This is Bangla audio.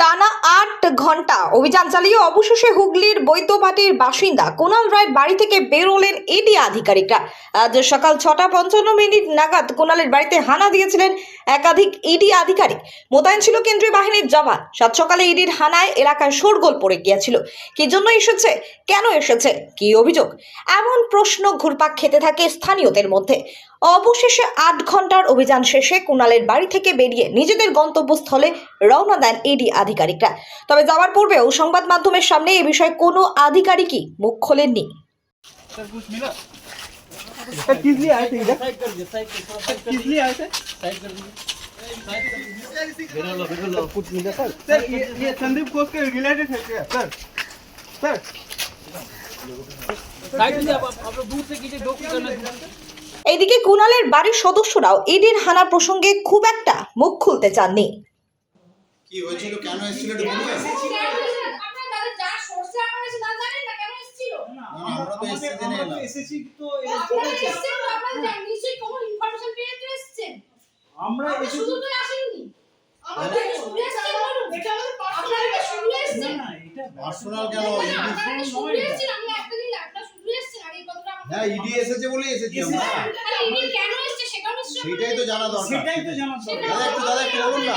টানা আট ঘণ্টা। অভিযান চালিয়ে অবশেষে হুগলির বৈদ্যবাটির বাসিন্দা কোনাল রায়ের বাড়ি থেকে বেরোলেন এডি আধিকারিকরা। আজ সকাল ছটা পঞ্চান্ন মিনিট নাগাদ কোনালের বাড়িতে হানা দিয়েছিলেন একাধিক ইডি আধিকারিক। মোতায়েন ছিল কেন্দ্রীয় বাহিনীর জওয়ান। সাত সকালে ইডির হানায় এলাকায় শোরগোল পড়ে গিয়েছিল। কি জন্য এসেছে? কেন এসেছে? কি অভিযোগ? এমন প্রশ্ন ঘুরপাক খেতে থাকে স্থানীয়দের মধ্যে। অবশেষে আট ঘণ্টার অভিযান শেষে কুণালের বাড়ি থেকে বেরিয়ে নিজেদের গন্তব্যস্থলে রওনা দেন ইডি আধিকারিকরা। তবে যাওয়ার পূর্বেও সংবাদ মাধ্যমের সামনে এ বিষয়ে কোনো আধিকারিকই মুখ খোলেননি सर कुछ मिला सर किस लिए आए थे इधर किस लिए आए थे सर कुछ मिला सर सर ये ये संदीप घोष के रिलेटेड है क्या सर सर साइड से आप आप लोग दूर से कीजिए दो फीट करना दूर से। এইদিকে কুণালের বাড়ির সদস্যরাও ইডির হানা প্রসঙ্গে খুব একটা মুখ খুলতে চাননি কি হয়েছিল? কেন এসেছিল একটু বলবেন আপনার দাদা যা সরষে আপনার এসে জানেন না কেন এসেছিল? না, আমরা তো এসেছি জেনে এসেছি তো আপনারা এসেছেন তো নিশ্চয়ই কোনো ইনফরমেশন পেয়ে তো এসেছেন। আমরা আপনি শুধু তো আসেননি। আমাদের শুরু এসেছেন বলুন। এটা আমাদের আপনারা কি শুরু এসেছেন। পার্সোনাল কেন? আপনারা ইডি কি আমি দিন আপনারা এসেছেন। আগে এই কথাটা হ্যাঁ ইডি এসেছে বলেই এসেছি আমরা। ইনি কেন এসেছে সেটাও নিশ্চয়ই সেটাই তো জানা দরকার। সেটাই তো জানা দাদা একটু দাদা একটু বলুন না।